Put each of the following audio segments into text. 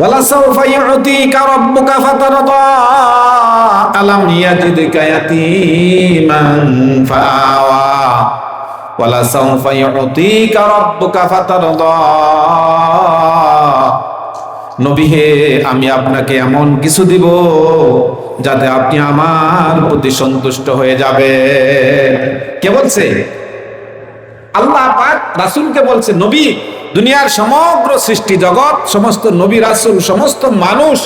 ولسوف يعطيك ربك فترضى ألم يجدك يتيما فآوى ولسوف يعطيك ربك فترضى নবী হে আমি আপনাকে এমন কিছু দিব যাতে আপনি আমার প্রতি সন্তুষ্ট হয়ে যাবে কে বলছে আল্লাহ পাক রাসূলকে বলছে, নবী, দুনিয়ার সমগ্র সৃষ্টি জগৎ, সমস্ত নবী রাসুল, সমস্ত মানুষ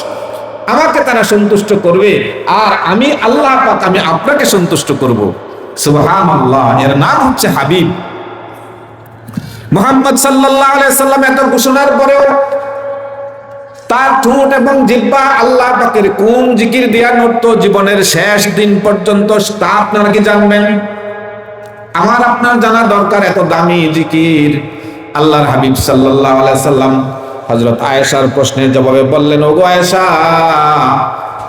আমাকে তারা সন্তুষ্ট করবে। আর আমি আল্লাহ পাক, আমি আপনাকে সন্তুষ্ট করব। সুবহানাল্লাহ, এর নাম হচ্ছে হাবিব। মুহাম্মদ আলাইহি সাল্লাম এত ঘোষণার পরেও তার ঠোঁট এবং জিব্বা আল্লাহ পাকের কোন জিকির দিয়া নড়ত, জীবনের শেষ দিন পর্যন্ত, তা আপনারা কি জানবেন? আমার আপনার জানা দরকার, এত দামি জিকির। আল্লাহর হাবিব আলাইহি সাল্লাম হযরত আয়েশার প্রশ্নের জবাবে বললেন, ওগো আয়েশা,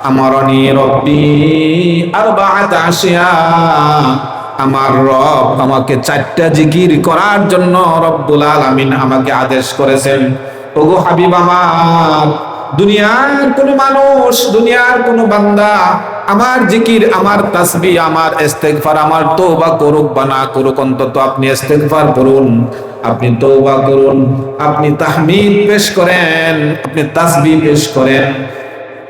আমার অনি রব্বি আরবাআত আশিয়া, আমার রব আমাকে চারটা জিকির করার জন্য রব্বুল আলামিন আমাকে আদেশ করেছেন। ওগো হাবিব আমার দুনিয়ার কোন মানুষ, দুনিয়ার কোন বান্দা আমার জিকির, আমার তাসবি আমার ইস্তেগফার, আমার তওবা করুক বা না করুক, অন্তত আপনি ইস্তেগফার করুন আপনি তওবা করুন, আপনি তাহমিদ পেশ করেন, আপনি তাসবি পেশ করেন।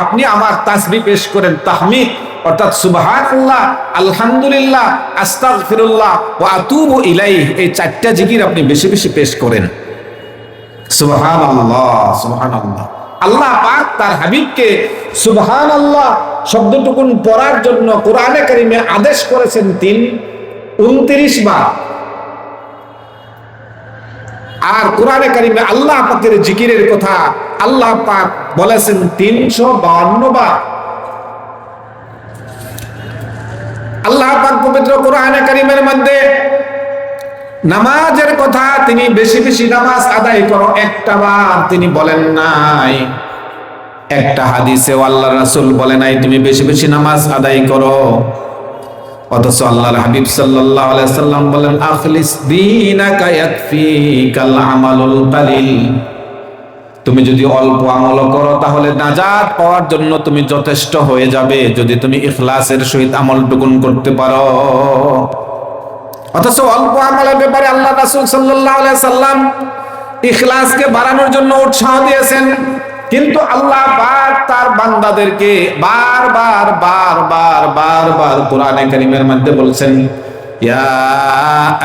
আপনি আমার তাসবি পেশ করেন তাহমিদ, অর্থাৎ সুবহানাল্লাহ, আলহামদুলিল্লাহ, আস্তাগফিরুল্লাহ ওয়া আতুবু ইলাইহি। এই চারটা জিকির আপনি বেশি বেশি পেশ করেন। সুবহানাল্লাহ সুবহানাল্লাহ। আল্লাহ পাক তার হাবিবকে সুবহানাল্লাহ শব্দটুকুন পড়ার জন্য কোরআনে কারিমে আদেশ করেছেন তিন, উনত্রিশ বার। আর কোরআনে কারিমে আল্লাহ পাকের জিকিরের কথা আল্লাহ পাক বলেছেন তিনশো বাউন্ন বার। আল্লাহ পাক পবিত্র কোরআনে কারিমের মধ্যে নামাজের কথা তিনি বেশি বেশি নামাজ আদায় করো, একটা বার তিনি বলেন নাই। একটা হাদিসে আল্লাহ রাসূল বলে নাই, তুমি বেশি বেশি নামাজ আদায় করো। অথচ আল্লাহর হাবিব সাল্লাল্লাহু আলাইহি সাল্লাম বলেন, আখলিস দীনাকা ইয়াকফিকাল তুমি যদি অল্প আমল করো, তাহলে নাজাত পাওয়ার জন্য তুমি যথেষ্ট হয়ে যাবে যদি তুমি ইখলাসের সহিত আমল টুকুন করতে পারো। অথচ অল্প আমলের ব্যাপারে আল্লাহ রাসূল সাল্লাল্লাহু আলাইহি সাল্লাম ইখলাসকে বাড়ানোর জন্য উৎসাহ দিয়েছেন। কিন্তু আল্লাহ পাক তার বান্দাদেরকে বারবার বারবার বারবার কোরআনে কারীমের মধ্যে বলছেন ইয়া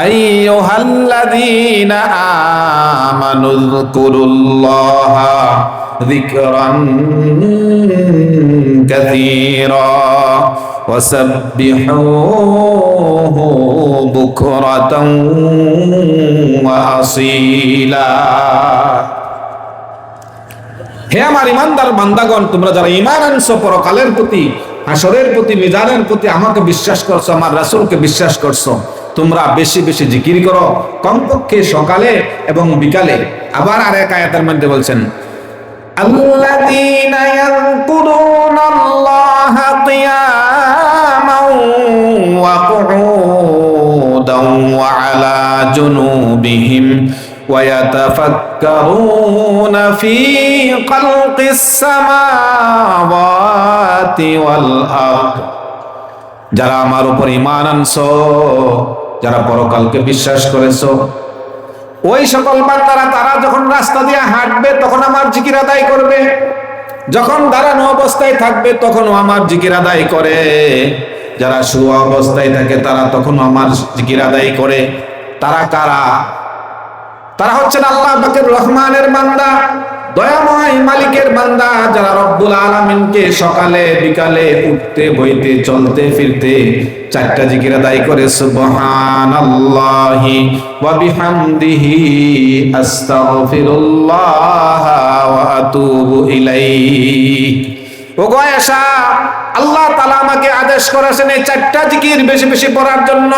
আইয়ুহাল্লাযীনা আমানু যকুরুল্লাহা যিকরান কাসীরা وسبحوه بكرة وأصيلا হে আমার ইমানদার বান্দাগণ তোমরা যারা ইমান আনছো পরকালের প্রতি হাসরের প্রতি মিজানের প্রতি আমাকে বিশ্বাস করছো আমার রাসূলকে বিশ্বাস করছো তোমরা বেশি বেশি জিকির করো কমপক্ষে সকালে এবং বিকালে আবার আর এক আয়াতের মধ্যে বলছেন الذين يذكرون الله قياما وقعودا وعلى جنوبهم ويتفكرون في خلق السماوات والأرض যারা আমার উপর ইমান আনছো যারা পরকালকে বিশ্বাস করেছো ওই সকল বান্দারা তারা যখন রাস্তা দিয়ে হাঁটবে তখন আমার জিকির আদায় করবে যখন দাঁড়ানো অবস্থায় থাকবে তখনও আমার জিকির আদায় করে যারা শুয়া অবস্থায় থাকে তারা তখনও আমার জিকির আদায় করে তারা কারা তারা হচ্ছেন আল্লাহ বাকের রহমানের বান্দা, দয়াময় মালিকের বান্দা, যারা রব্বুল আলামিনকে সকালে, বিকালে উঠতে, বইতে, চলতে, ফিরতে চারটা জিকির আদায় করে, সুবহানাল্লাহি ওয়া বিহামদিহি, আস্তাগফিরুল্লাহ ওয়া আতুবু ইলাইহি। ও গয়েশা আল্লাহ তাআলা আমাকে আদেশ করেছেন এই চারটা জিকির বেশি বেশি পড়ার জন্য।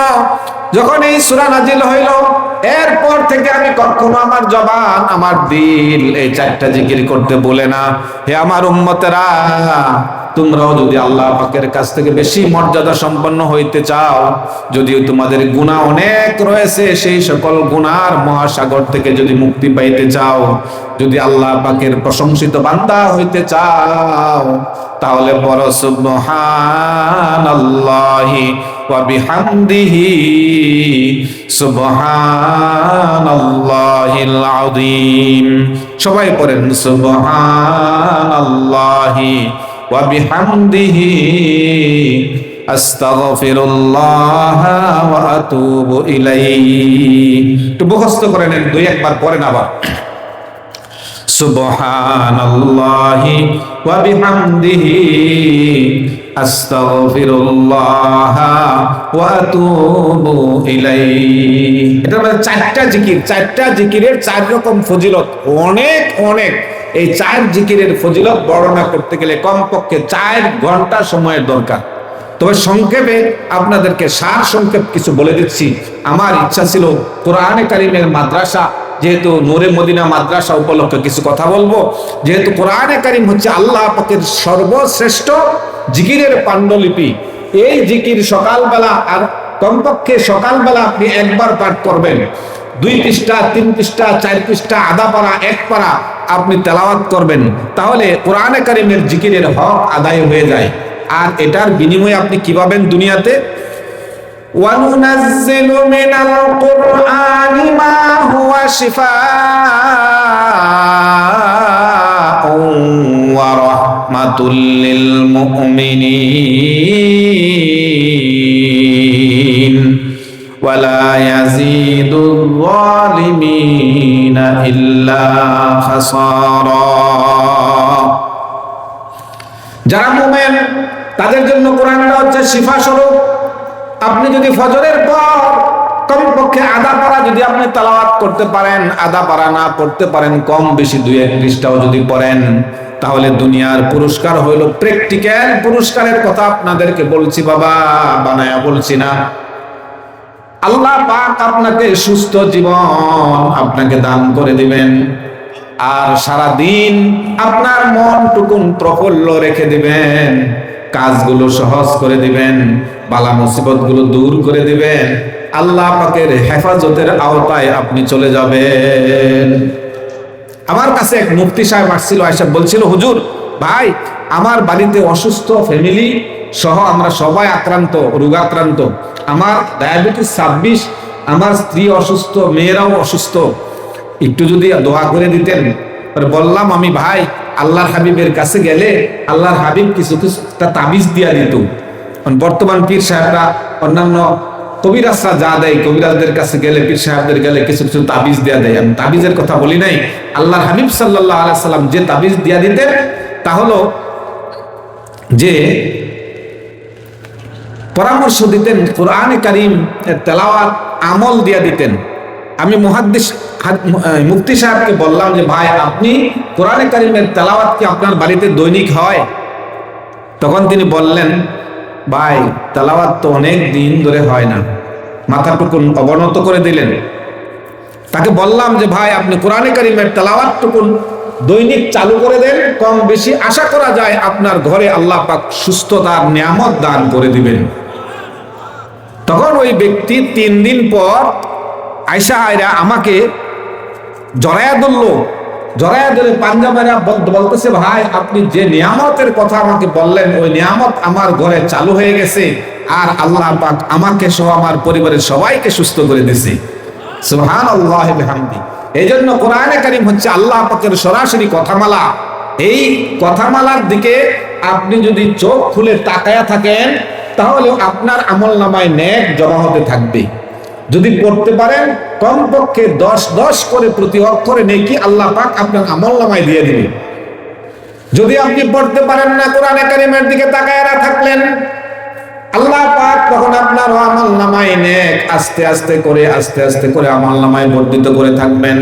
যখন এই সূরা নাজিল হইল এরপর থেকে আমি কখনো আমার জবান, আমার দিল এই চারটা জিকির করতে বলে না। হে আমার উম্মতেরা, তোমরাও যদি আল্লাহ পাকের কাছ থেকে বেশি মর্যাদা সম্পন্ন হইতে চাও, যদিও তোমাদের গুণা অনেক রয়েছে, সেই সকল গুনার মহাসাগর থেকে যদি মুক্তি পাইতে চাও, যদি আল্লাহ পাকের প্রশংসিত বান্দা হইতে চাও, তাহলে বড় সুবহানাল্লাহি। ওয়া বিহামদিহি সুবহানাল্লাহিল আযীম সবাই পড়েন, সুবহানাল্লাহি ওয়া বিহামদিহি আস্তাগফিরুল্লাহ ওয়া আতুবু ইলাইহি. একটু মুখস্থ করে নেন, দুই একবার পড়েন আবার। সুবহানাল্লাহি ওয়া বিহামদিহি মানে চারটা জিকির, চারটা জিকিরের চার রকম ফজিলত, অনেক অনেক। এই চার জিকিরের ফজিলত বর্ণনা করতে গেলে কমপক্ষে চার ঘণ্টা দরকার। তবে সংক্ষেপে আপনাদেরকে সার সংক্ষেপ কিছু বলে দিচ্ছি। আমার ইচ্ছা ছিল কোরআনে কারিমের মাদ্রাসা, যেহেতু নূরে মদিনা মাদ্রাসা উপলক্ষে কিছু কথা বলব, যেহেতু কোরআনে কারিম হচ্ছে আল্লাহ সর্বশ্রেষ্ঠ জিকিরের পাণ্ডুলিপি এই জিকির সকালবেলা আর কমপক্ষে সকালবেলা আপনি একবার পাঠ করবেন দুই পৃষ্ঠা তিন পৃষ্ঠা চার পৃষ্ঠা আধা পারা এক পারা আপনি তেলাওয়াত করবেন তাহলে কোরআনে কারিমের জিকিরের হক আদায় হয়ে যায় আর এটার বিনিময়ে আপনি কি পাবেন দুনিয়াতে وننزل من القرآن ما هو شفاء ورحمة للمؤمنين ولا يزيد الظالمين إلا خسارا যারা মোমেন তাদের জন্য কোরআনটা হচ্ছে শিফা স্বরূপ আপনি যদি ফজরের পর কমপক্ষে আধা পারা যদি আপনি তালাওয়াত করতে পারেন আধা পারা না পড়তে পারেন কম বেশি দুই এক পৃষ্ঠাও যদি পড়েন তাহলে দুনিয়ার পুরস্কার হইল প্র্যাকটিক্যাল পুরস্কারের কথা আপনাদেরকে বলছি, বাবা, বানায়া বলছি না। আল্লাহ পাক আপনাকে সুস্থ জীবন আপনাকে দান করে দিবেন, আর সারা দিন আপনার মন টুকুন প্রফুল্ল রেখে দিবেন, কাজগুলো সহজ করে দিবেন, বালা মুসিবতগুলো দূর করে দিবেন। আল্লাহ পাকের হেফাজতের আওতায় আপনি চলে যাবেন। আমার কাছে এক মুফতি সাহেব আসছিল আয়সা বলছিল, হুজুর, ভাই, আমার বাড়িতে অসুস্থ ফ্যামিলি সহ আমরা সবাই আক্রান্ত, রোগাক্রান্ত। আমার ডায়াবেটিস ছাব্বিশ, আমার স্ত্রী অসুস্থ, মেয়েরাও অসুস্থ। একটু যদি দোয়া করে দিতেন। বললাম, আমি ভাই, আল্লাহর হাবিবের কাছে গেলে আল্লাহর হাবিব কিছু কিছু তাবিজ দিয়া দিত। বর্তমান পীর সাহেবরা অন্যান্য কবিরাজরা যা দেয়, কবিরাজদের কাছে গেলে, পীর সাহেবদের গেলে কিছু কিছু তাবিজ দেয়া দেয়। আমি তাবিজের কথা বলি নাই। আল্লাহর হাবিব সাল্লাহ আলাইসাল্লাম যে তাবিজ দিয়া দিতেন, তা হলো যে পরামর্শ দিতেন, কোরআনে কারিম তেলাওয়াত, আমল দিয়া দিতেন। আমি মুহাদ্দিস মুক্তি সাহেবকে বললাম যে, ভাই, আপনি কোরআনে কারিমের তেলাওয়াত কি আপনার বাড়িতে দৈনিক হয়? তখন তিনি বললেন, ভাই, তেলাওয়াত তো অনেক দিন ধরে হয় না। মাথাটুকুন অবনত করে দিলেন। তাকে বললাম যে, ভাই, আপনি কোরআনে কারিমের তেলাওয়াত টুকুন দৈনিক চালু করে দেন। কম বেশি আশা করা যায় আপনার ঘরে আল্লাহ পাক সুস্থতার নিয়ামত দান করে দিবেন। তখন ওই ব্যক্তি তিন দিন পর আয়সা আয়রা আমাকে জড়াইয়া ধরলো। জড়াইয়া ধরে পাঞ্জাবেরা বলতেছে, ভাই, আপনি যে নিয়ামতের কথা আমাকে বললেন, ওই নিয়ামত আমার ঘরে চালু হয়ে গেছে আর আল্লাহ পাক আমাকে সহ আমার পরিবারের সবাইকে সুস্থ করে দিছে সুহান এই জন্য কোরআনে কারিম হচ্ছে আল্লাহ পাকের সরাসরি কথামালা। এই কথামালার দিকে আপনি যদি চোখ খুলে তাকায়া থাকেন তাহলে আপনার আমল নামায় ন্যাক জমা হতে থাকবে। যদি পড়তে পারেন, কমপক্ষে দশ দশ করে প্রতি অক্ষরে নেকি আল্লাহ পাক আপনার আমল নামায় দিয়ে দিবে। যদি আপনি পড়তে পারেন না, কোরআন কারিমের দিকে তাকায় না থাকলেন, আল্লাহ পাক তখন আপনার আমল নামায় নেক, আস্তে আস্তে করে, আস্তে আস্তে করে আমল নামায় বর্ধিত করে থাকবেন।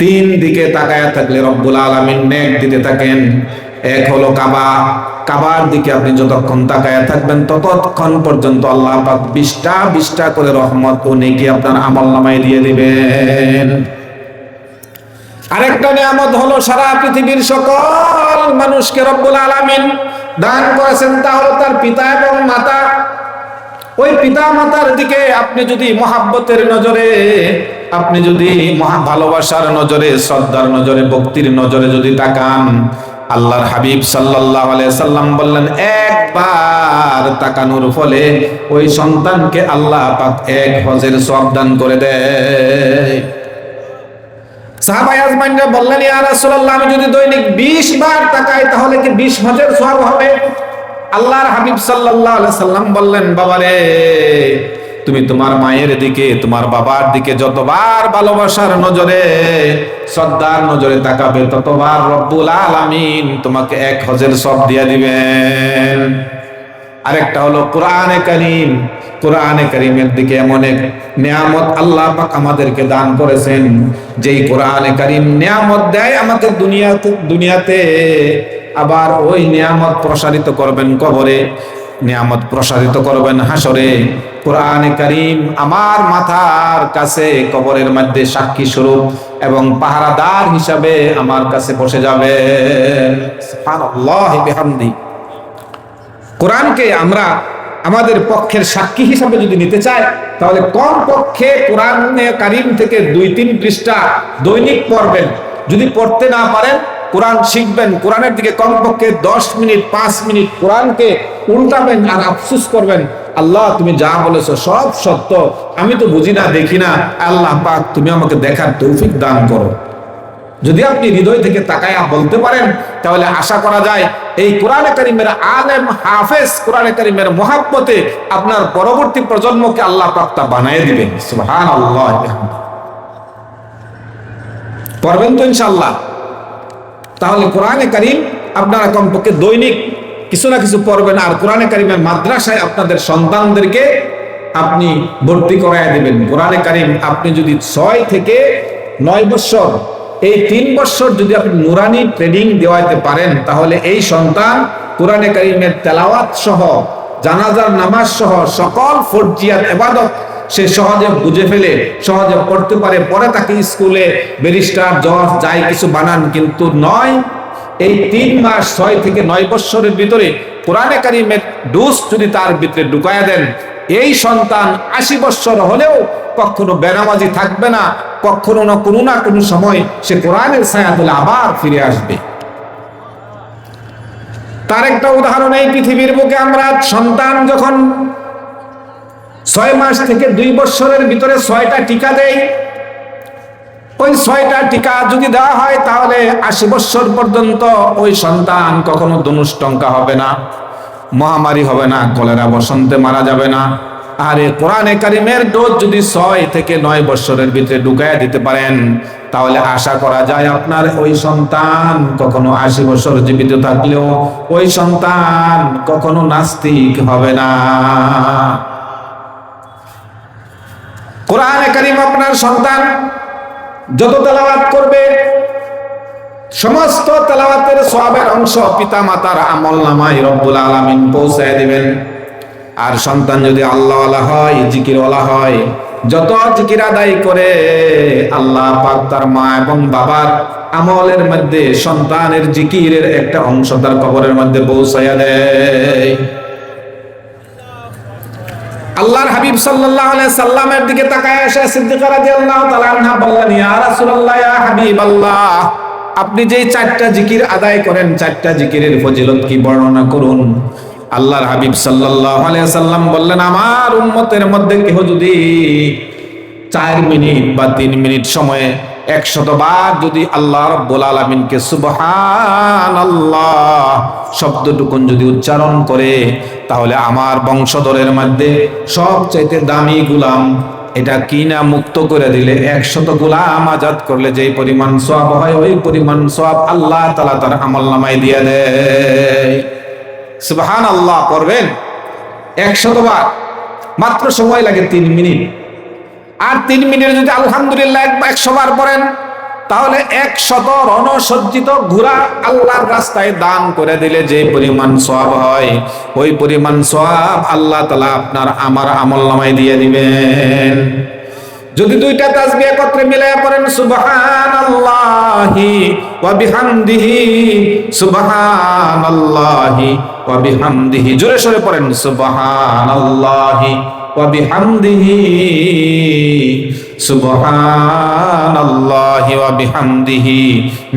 তিন দিকে তাকায় থাকলে রব্বুল আলমিন নেক দিতে থাকেন। এক হলো কাবা কাবার দিকে আপনি যতক্ষণ তাকায় থাকবেন, ততক্ষণ পর্যন্ত আল্লাহ পাক বিশটা বিশটা করে রহমত ও নেকি আপনার আমল নামায় দিয়ে দিবেন। আরেকটা নিয়ামত হলো, সারা পৃথিবীর সকল মানুষকে রব্বুল আলামিন দান করেছেন, তা হলো তার পিতা এবং মাতা। ওই পিতা মাতার দিকে আপনি যদি মহাব্বতের নজরে, আপনি যদি মহা ভালোবাসার নজরে, শ্রদ্ধার নজরে, ভক্তির নজরে যদি তাকান আল্লাহর হাবিব সাল্লাল্লাহু আলাইহি সাল্লাম বললেন, একবার তাকানোর ফলে ওই সন্তানকে আল্লাহ পাক এক হজের সওয়াব দান করে দেয় সাহাবাই আজমাইনরা বললেন, ইয়া রাসূলুল্লাহ, আমি যদি দৈনিক 20 বার তাকাই, তাহলে কি 20 হজের সওয়াব হবে? আল্লাহর হাবিব সাল্লাল্লাহু আলাইহি সাল্লাম বললেন, বাবারে তুমি তোমার মায়ের দিকে, তোমার বাবার দিকে যতবার ভালোবাসার নজরে, শ্রদ্ধার নজরে তাকাবে, ততবার রব্বুল আলামিন তোমাকে এক হজের সব দিয়া দিবেন। আরেকটা হলো কোরআনে কারিম। কোরআনে কারিমের দিকে এমন এক নিয়ামত আল্লাহ পাক আমাদেরকে দান করেছেন, যেই কোরআনে কারিম নিয়ামত দেয় আমাদের দুনিয়াতে দুনিয়াতে আবার ওই নিয়ামত প্রসারিত করবেন কবরে। নিয়ামত প্রসারিত করবেন হাসরে কোরআনে কারিম আমার মাথার কাছে কবরের মধ্যে সাক্ষী স্বরূপ এবং পাহারাদার হিসাবে আমার কাছে বসে যাবে। কোরআনকে আমরা আমাদের পক্ষের সাক্ষী হিসাবে যদি নিতে চাই, তাহলে কম পক্ষে কোরআন কারিম থেকে দুই তিন পৃষ্ঠা দৈনিক পড়বেন? যদি পড়তে না পারেন কোরআন শিখবেন, কোরআনের দিকে কমপক্ষে দশ মিনিট, পাঁচ মিনিট কোরআনকে উল্টাবেন আর আফসুস করবেন, আল্লাহ, তুমি যা বলেছ সব সত্য, আমি তো বুঝি না, দেখি না। আল্লাহ পাক, তুমি আমাকে দেখার তৌফিক দান করো। যদি আপনি হৃদয় থেকে তাকায়া বলতে পারেন, তাহলে আশা করা যায় এই কোরআনে কারিমের আলেম হাফেজ, কোরআনে কারিমের মহাব্বতে আপনার পরবর্তী প্রজন্মকে আল্লাহ প্রাপ্তা বানিয়ে দিবেন। আল্লাহ পড়বেন তো ইনশাল্লাহ তাহলে কোরআনে কারিম আপনারা কমপক্ষে দৈনিক কিছু না কিছু পড়বেন, আর কোরআনে কারিমের মাদ্রাসায় আপনাদের সন্তানদেরকে আপনি ভর্তি করাই দেবেন। কোরআনে কারিম আপনি যদি ছয় থেকে নয় বছর এই তিন বছর যদি আপনি নুরানি ট্রেনিং দেওয়াইতে পারেন, তাহলে এই সন্তান কোরআনে কারিমের তেলাওয়াত সহ, জানাজার নামাজ সহ সকল ফরজিয়াত এবাদত সে সহজে বুঝে ফেলে, সহজে পড়তে পারে। পরে তাকে স্কুলে ব্যারিস্টার জজ যাই কিছু বানান, কিন্তু নয়, এই তিন মাস ছয় থেকে নয় বৎসরের ভিতরে কোরআনে কারিমের ডুস যদি তার ভিতরে ঢুকায়া দেন, এই সন্তান আশি বৎসর হলেও কখনো বেনামাজি থাকবে না, কখনো না কোনো না কোনো সময় সে কোরআনের ছায়া তুলে আবার ফিরে আসবে। তার একটা উদাহরণ, এই পৃথিবীর বুকে আমরা সন্তান যখন ছয় মাস থেকে দুই বছরের ভিতরে ছয়টা টিকা দেই। ওই ছয়টা টিকা যদি দেওয়া হয়, তাহলে আশি বছর পর্যন্ত ওই সন্তান কখনো ধনুষ্টঙ্কা হবে না, মহামারী হবে না, কলেরা বসন্তে মারা যাবে না। আর এই কোরআনে কারিমের ডোজ যদি ছয় থেকে নয় বছরের ভিতরে ঢুকাইয়া দিতে পারেন, তাহলে আশা করা যায় আপনার ওই সন্তান কখনো আশি বছর জীবিত থাকলেও ওই সন্তান কখনো নাস্তিক হবে না। কোরআনে কারিম আপনার সন্তান যত তেলাওয়াত করবে, সমস্ত তেলাওয়াতের সবের অংশ পিতা মাতার আমল নামাই রব্বুল আলামিন পৌঁছায় দিবেন। আর সন্তান যদি আল্লাহওয়ালা হয়, জিকিরওয়ালা হয়, যত জিকির আদায় করে আল্লাহ পাক তার মা এবং বাবার আমলের মধ্যে সন্তানের জিকিরের একটা অংশ তার কবরের মধ্যে পৌঁছাইয়া দেয়। আল্লাহর হাবিব সাল্লাল্লাহু আলাইহি সাল্লামের দিকে তাকায় এসে সিদ্দিকা রাদিয়াল্লাহু তাআলা আনহা বললেন, ইয়া রাসূলুল্লাহ, ইয়া হাবিবাল্লাহ, আপনি যেই চারটা জিকির আদায় করেন, চারটা জিকিরের ফজিলত কি বর্ণনা করুন? আল্লাহর হাবিব সাল্লাল্লাহু আলাইহি সাল্লাম বললেন, আমার উম্মতের মধ্যে কেউ যদি চার মিনিট বা তিন মিনিট সময়ে একশতবার যদি আল্লাহ রব্বুল আলমিনকে সুবহান আল্লাহ শব্দটুকুন যদি উচ্চারণ করে, তাহলে আমার বংশধরের মধ্যে সবচাইতে দামি গুলাম, এটা কিনা মুক্ত করে দিলে একশত গুলাম আজাদ করলে যে পরিমাণ সব হয়, ওই পরিমাণ সব আল্লাহ তালা তার আমল নামাই দিয়ে দেয়। সুবহান আল্লাহ করবেন একশতবার মাত্র সময় লাগে তিন মিনিট। আর তিন মিনিট যদি আলহামদুলিল্লাহ একশো বার পড়েন, তাহলে একশত রণসজ্জিত ঘোড়া আল্লাহর রাস্তায় দান করে দিলে যে পরিমাণ সব হয়, ওই পরিমাণ সব আল্লাহ তালা আপনার আমার আমল নামাই দিয়ে দিবেন। যদি দুইটা তাসবিহ একত্রে মিলাইয়া পড়েন, সুবহানাল্লাহি ওয়া বিহামদিহি, সুবহানাল্লাহি ওয়া বিহামদিহি। জোরে সরে পড়েন, সুবহানাল্লাহি। বিহামদিহি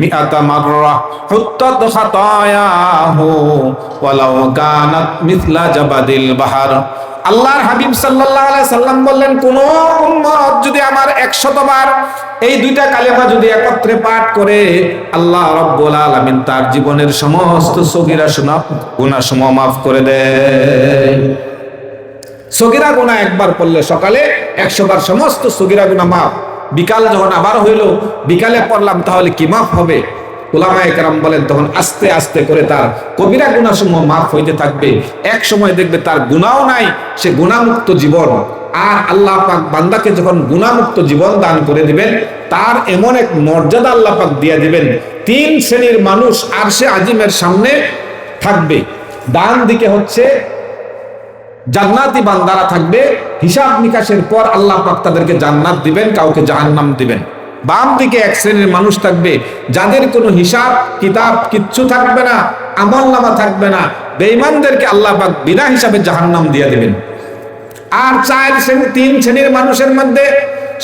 মিআতা মাররা হুত্তাত খাতায়াহু, ওয়ালাউ কানাত মিথলা জাবাদিল বাহার। আল্লাহর হাবিব সাল্লাম বললেন, কোন যদি আমার 100 বার এই দুইটা কালেমা যদি একত্রে পাঠ করে, আল্লাহ রাব্বুল আলামিন তার জীবনের সমস্ত সগীরা শোনা সমূহ মাফ করে দেয়। সগীরা গুনাহ একবার পড়লে সকালে 100 বার সমস্ত সগিরা গুনাহ মাফ। বিকাল যখন আবার হইল, বিকালে পড়লাম, তাহলে কি মাফ হবে? ওলামায়ে কেরাম বলেন, তখন আস্তে আস্তে করে তার কবিরা গুণাসমূহ মাফ হইতে থাকবে। এক সময় দেখবে তার গুণাও নাই, সে গুণামুক্ত জীবন। আর আল্লাহ পাক বান্দাকে যখন গুণামুক্ত জীবন দান করে দিবেন, তার এমন এক মর্যাদা আল্লাহ পাক দিয়ে দিবেন, তিন শ্রেণির মানুষ আর সে আজিমের সামনে থাকবে। ডান দিকে হচ্ছে জান্নাতি বান্দারা থাকবে, হিসাব নিকাশের পর আল্লাহ পাক তাদেরকে জান্নাত দিবেন, কাউকে জাহান্নাম দিবেন। বাম দিকে এক শ্রেণির মানুষ থাকবে, যাদের কোনো হিসাব, কিতাব কিচ্ছু থাকবে না, আমল নামা থাকবে না, বেঈমানদেরকে আল্লাহ পাক বিনা হিসাবে জাহান্নাম দিয়ে দিবেন। আর চার শ্রেণি, তিন শ্রেণির মানুষের মধ্যে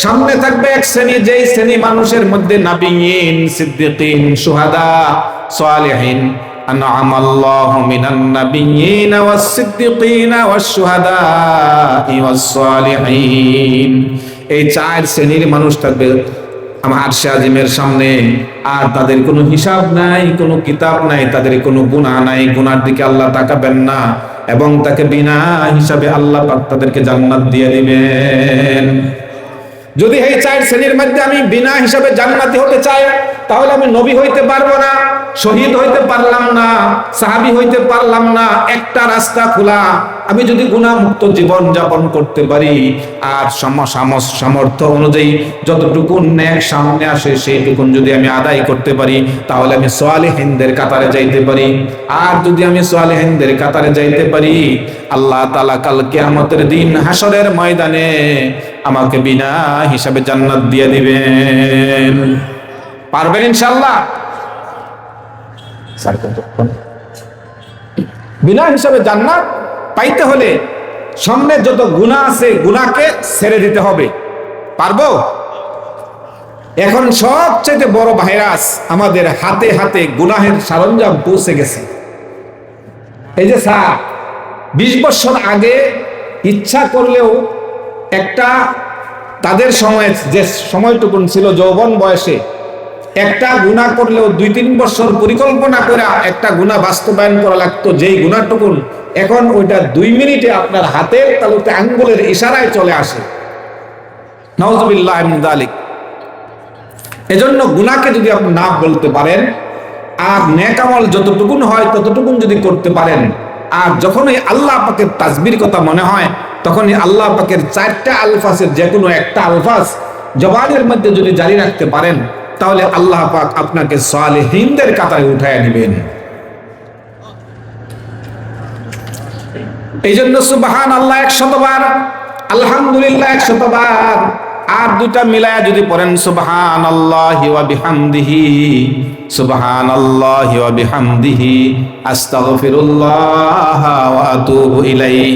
সামনে থাকবে এক শ্রেণি, যেই শ্রেণি মানুষের মধ্যে নাবিয়িন, সিদ্দিকিন সুহাদা সালেহিন। أنعم الله من النبيين والصديقين والشهداء والصالحين এই চার শ্রেণীর মানুষ থাকবে আমার আরশে আজিমের সামনে আর তাদের কোনো হিসাব নাই কোনো কিতাব নাই তাদের কোনো গুনাহ নাই গুনার দিকে আল্লাহ তাকাবেন না এবং তাকে বিনা হিসাবে আল্লাহ পাক তাদেরকে জান্নাত দিয়ে দিবেন যদি এই চার শ্রেণীর মধ্যে আমি বিনা হিসাবে জান্নাতি হতে চাই তাহলে আমি নবী হইতে পারবো না শহীদ হইতে পারলাম না, সাহাবি হইতে পারলাম না, একটা রাস্তা খোলা। আমি যদি গুণামুক্ত জীবন যাপন করতে পারি, আর সামর্থ্য অনুযায়ী যতটুকু ন্যাক সামনে আসে, সেইটুকুন যদি আমি আদায় করতে পারি, তাহলে আমি সোয়ালে হিন্দের কাতারে যাইতে পারি। আর যদি আমি সোয়ালে হিন্দের কাতারে যাইতে পারি, আল্লাহ তালা কাল কেয়ামতের দিন হাসরের ময়দানে আমাকে বিনা হিসাবে জান্নাত দিয়ে দিবেন। পারবেন ইনশাল্লাহ বিনা হিসাবে জান্নাত পাইতে হলে সামনে যত গুণা আছে গুণাকে ছেড়ে দিতে হবে। পারব? এখন সবচেয়ে বড় ভাইরাস আমাদের হাতে হাতে গুনাহের সরঞ্জাম পৌঁছে গেছে। এই যে স্যার, বিশ বছর আগে ইচ্ছা করলেও একটা তাদের সময় যে সময়টুকুন ছিল যৌবন বয়সে একটা গুণা করলেও দুই, তিন বছর পরিকল্পনা করে একটা গুণা বাস্তবায়ন করা লাগতো, যেই গুণাটুকুন এখন ওইটা দুই মিনিটে আপনার হাতে তালুতে আঙ্গুলের ইশারায় চলে আসে। নওয়াজবিল্লাহ এজন্য গুণাকে যদি আপনি না বলতে পারেন, আর নেকামল যতটুকুন হয় ততটুকুন যদি করতে পারেন, আর যখনই আল্লাহ পাকের তাজবির কথা মনে হয়, তখনই আল্লাহ পাকের চারটা আলফাসের যে কোনো একটা আলফাস জবানের মধ্যে যদি জারি রাখতে পারেন তাহলে আল্লাহ পাক আপনাকে সালেহিনদের কাতারে উঠায় নেবেন। এই জন্য সুবাহান আল্লাহ এক শতবার আলহামদুলিল্লাহ এক শতবার আর দুটা মিলায়া যদি পড়েন সুবহান আল্লাহ বিহামদিহি সুবহান আল্লাহ বিহামদিহি, আস্তাগফিরুল্লাহ ওয়া আতুবু ইলাইহি।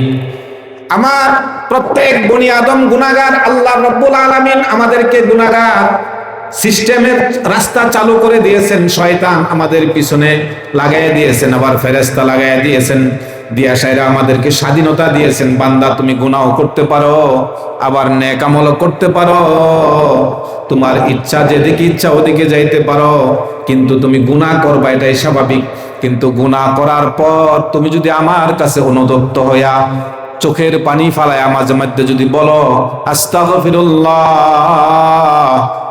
আমার প্রত্যেক বনি আদম আল্লাহ রাব্বুল আলামিন আমাদেরকে গুনাহগার সিস্টেমের রাস্তা চালু করে দিয়েছেন, শয়তান আমাদের পিছনে লাগাই দিয়েছেন, আবার ফেরেস্তা লাগাই দিয়েছেন। দিয়াশাইরা আমাদেরকে স্বাধীনতা দিয়েছেন, বান্দা তুমি গুনাও করতে পারো, আবার নেকামলও করতে পারো। তোমার ইচ্ছা যেদিকে ইচ্ছা ওদিকে যাইতে পারো, কিন্তু তুমি গুনাহ করবা, এটাই স্বাভাবিক। কিন্তু গুনাহ করার পর তুমি যদি আমার কাছে অনুদপ্ত হইয়া চোখের পানি ফালায় মাঝে মধ্যে যদি বলো, আস্তাগফিরুল্লাহ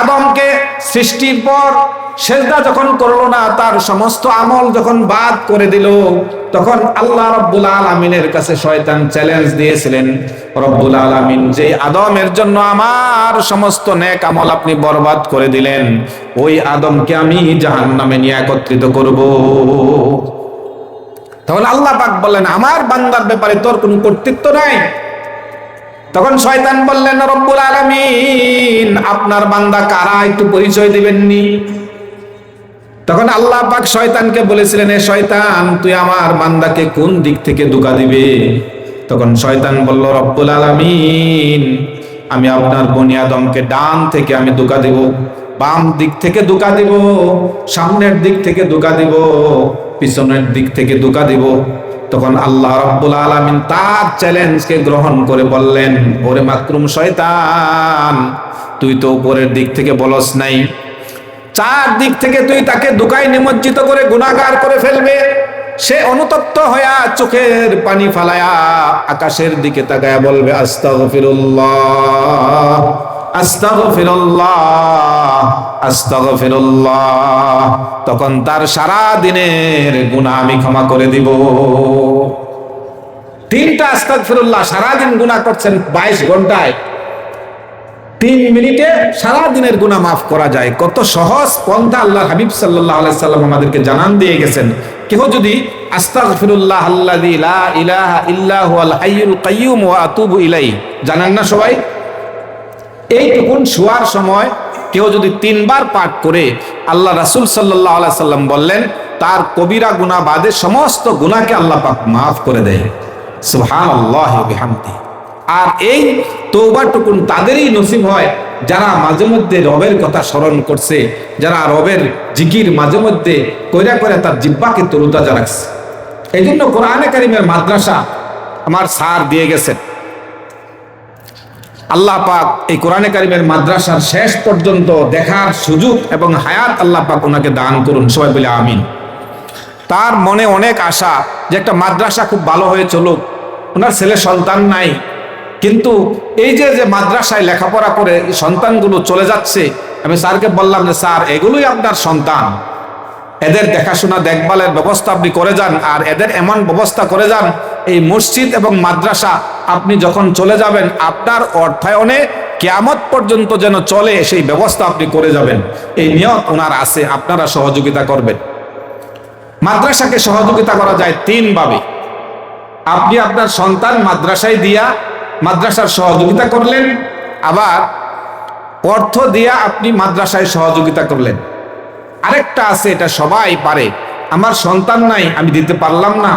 আদমকে সৃষ্টির পর সেজদা যখন করল না, তার সমস্ত আমল যখন বাদ করে দিল, তখন আল্লাহ রব্বুল আলমিনের কাছে শয়তান চ্যালেঞ্জ দিয়েছিলেন, রব্বুল আলমিন যে আদমের জন্য আমার সমস্ত নেক আমল আপনি বরবাদ করে দিলেন, ওই আদমকে আমি জাহান নামে নিয়ে একত্রিত করব। তখন আল্লাহ পাক বললেন, আমার বান্দার ব্যাপারে তোর কোনো কর্তৃত্ব নাই। তখন শয়তান বললেন, রব্বুল আলামিন, আপনার বান্দা কারা? একটু পরিচয় দিবেননি? তখন আল্লাহ পাক শয়তানকে বলেছিলেন, এ শয়তান, তুই আমার বান্দাকে কোন দিক থেকে দুকা দিবে? তখন শয়তান বলল, রব্বুল আলামিন, আমি আপনার বনি আদমকে ডান থেকে আমি দুকা দিব, বাম দিক থেকে দুকা দিব, সামনের দিক থেকে দুকা দিব, পিছনের দিক থেকে দুকা দিব। তখন আল্লাহ রব্বুল আলামিন তার চ্যালেঞ্জকে গ্রহণ করে বললেন, ওরে মাকরুম শয়তান, তুই তো উপরের দিক থেকে বলস নাই। চার দিক থেকে তুই তাকে দুকায় নিমজ্জিত করে গুণাগার করে ফেলবে। সে অনুতপ্ত হইয়া চোখের পানি ফালায়া আকাশের দিকে তাকায়া বলবে, আস্তাগফিরুল্লাহ আস্তাগফিরুল্লাহ। তখন তার সারা দিনের গুনাহ আমি ক্ষমা করে দিব। তিনটা আস্তাক আস্তাগফিরুল্লাহ, সারাদিন গুনাহ করছেন বাইশ ঘন্টায়। তিন মিনিটে সারা দিনের গুনাহ মাফ করা যায়। কত সহজ পন্থা আল্লাহ হাবিব সাল্লাল্লাহু আলাইহি সাল্লাম আমাদেরকে জানান দিয়ে গেছেন। কেহ যদি আস্তাগফিরুল্লাহ আল্লাযী লা ইলাহা জানেন না সবাই? এইটুকুন শোয়ার সময় কেউ যদি তিনবার পাঠ করে আল্লাহ রাসূল আলাইহি সাল্লাম বললেন, তার কবিরা গুনাহ বাদে সমস্ত গুনাহকে আল্লাহ পাক মাফ করে দেয়। ওয়া বিহামদিহি আর এই তৌবাটুকুন তাদেরই নসিব হয়, যারা মাঝে মধ্যে রবের কথা স্মরণ করছে, যারা রবের জিকির মাঝে মধ্যে কইরা করে তার জিব্বাকে তরুতাজা রাখছে। এই জন্য কোরআনে কারিমের মাদ্রাসা আমার সার দিয়ে গেছেন। আল্লাহ পাক এই কোরআনে কারিমের মাদ্রাসার শেষ পর্যন্ত দেখার সুযোগ এবং হায়াত আল্লাহ পাক ওনাকে দান করুন। সবাই বলে আমিন। তার মনে অনেক আশা যে একটা মাদ্রাসা খুব ভালো হয়ে চলুক। ওনার ছেলে সন্তান নাই। কিন্তু এই যে যে মাদ্রাসায় লেখাপড়া করে সন্তানগুলো চলে যাচ্ছে, আমি স্যারকে বললাম যে, স্যার, এগুলোই আপনার সন্তান। এদের দেখাশোনা, দেখভালের ব্যবস্থা আপনি করে যান। আর এদের এমন ব্যবস্থা করে যান এই মসজিদ এবং মাদ্রাসা, আপনি যখন চলে যাবেন, আপনার অর্থায়নে কেয়ামত পর্যন্ত যেন চলে, সেই ব্যবস্থা আপনি করে যাবেন। এই নিয়ত ওনার আছে, আপনারা সহযোগিতা করবেন। মাদ্রাসাকে সহযোগিতা করা যায় তিনভাবে আপনি আপনার সন্তান মাদ্রাসায় দিয়া মাদ্রাসার সহযোগিতা করলেন, আবার অর্থ দিয়া আপনি মাদ্রাসায় সহযোগিতা করলেন। আরেকটা আছে, এটা সবাই পারে। আমার সন্তান নাই, আমি দিতে পারলাম না।